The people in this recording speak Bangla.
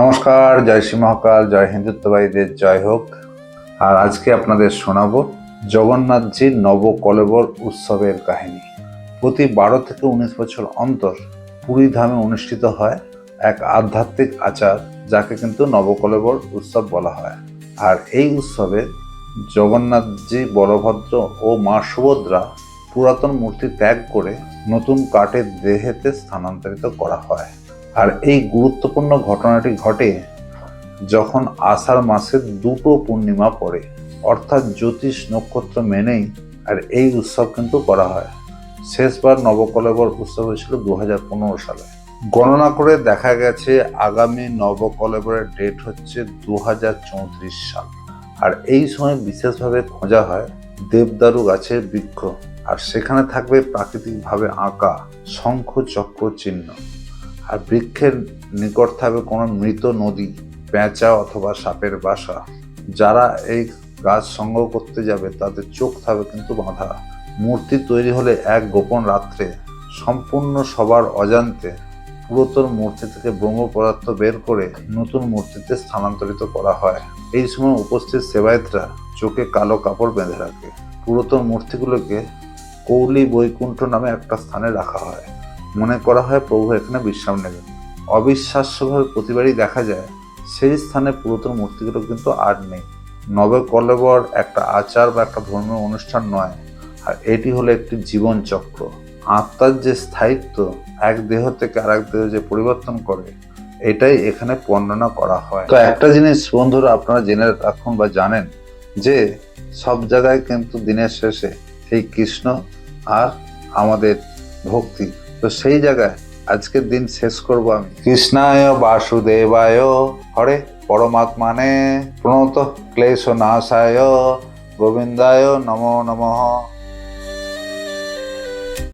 নমস্কার, জয় শ্রী মহাকাল, জয় হিন্দুত্ববাদীদের, জয় হোক। আর আজকে আপনাদের শোনাবো জগন্নাথজির নবকলেবর উৎসবের কাহিনী। প্রতি বারো থেকে উনিশ বছর অন্তর পুরী ধামে অনুষ্ঠিত হয় এক আধ্যাত্মিক আচার, যাকে কিন্তু নবকলেবর উৎসব বলা হয়। আর এই উৎসবে জগন্নাথজি বলভদ্র ও মা সুভদ্রা পুরাতন মূর্তি ত্যাগ করে নতুন কাঠের দেহেতে স্থানান্তরিত করা হয়। আর এই গুরুত্বপূর্ণ ঘটনাটি ঘটে যখন আষাঢ় মাসের দুটো পূর্ণিমা পড়ে, অর্থাৎ জ্যোতিষ নক্ষত্র মেনেই আর এই উৎসব কিন্তু করা হয়। শেষবার নবকলেবর উৎসব হয়েছিল দু হাজার পনেরো সালে। গণনা করে দেখা গেছে, আগামী নবকলেবরের ডেট হচ্ছে দু হাজার চৌত্রিশ সাল। আর এই সময় বিশেষভাবে খোঁজা হয় দেবদারু গাছের বৃক্ষ। আর সেখানে থাকবে প্রাকৃতিকভাবে আঁকা শঙ্খ চক্র চিহ্ন। আর বৃক্ষের নিকট থাকবে কোনো মৃত নদী, পেঁচা অথবা সাপের বাসা। যারা এই গাছ সংগ্রহ করতে যাবে, তাদের চোখ থাকবে কিন্তু বাঁধা। মূর্তি তৈরি হলে এক গোপন রাত্রে সম্পূর্ণ সবার অজান্তে পুরাতন মূর্তি থেকে ব্রহ্ম পদার্থ বের করে নতুন মূর্তিতে স্থানান্তরিত করা হয়। এই সময় উপস্থিত সেবায়তরা চোখে কালো কাপড় বেঁধে রাখে। পুরাতন মূর্তিগুলোকে কৌলি বৈকুণ্ঠ নামে একটা স্থানে রাখা হয়। মনে করা হয় প্রভু এখানে বিশ্রাম নেবেন। অবিশ্বাস্যভাবে প্রতিবারই দেখা যায়, সেই স্থানে পুরাতন মূর্তিগুলো কিন্তু আর নেই। নবকলেবর একটা আচার বা একটা ধর্মীয় অনুষ্ঠান নয়, আর এটি হলো একটি জীবন চক্র। আত্মার যে স্থায়িত্ব, এক দেহ থেকে আরেক দেহ যে পরিবর্তন করে, এটাই এখানে বর্ণনা করা হয়। তো একটা জিনিস বন্ধুরা আপনারা জেনে রাখুন বা জানেন যে, সব জায়গায় কিন্তু দিনের শেষে এই কৃষ্ণ আর আমাদের ভক্তি তো সেই জায়গায় আজকের দিন শেষ করব আমি। কৃষ্ণায় বাসুদেবায় হরে পরমাত্মানে প্রণত ক্লেশ নাশায় গোবিন্দায় নমো নমঃ।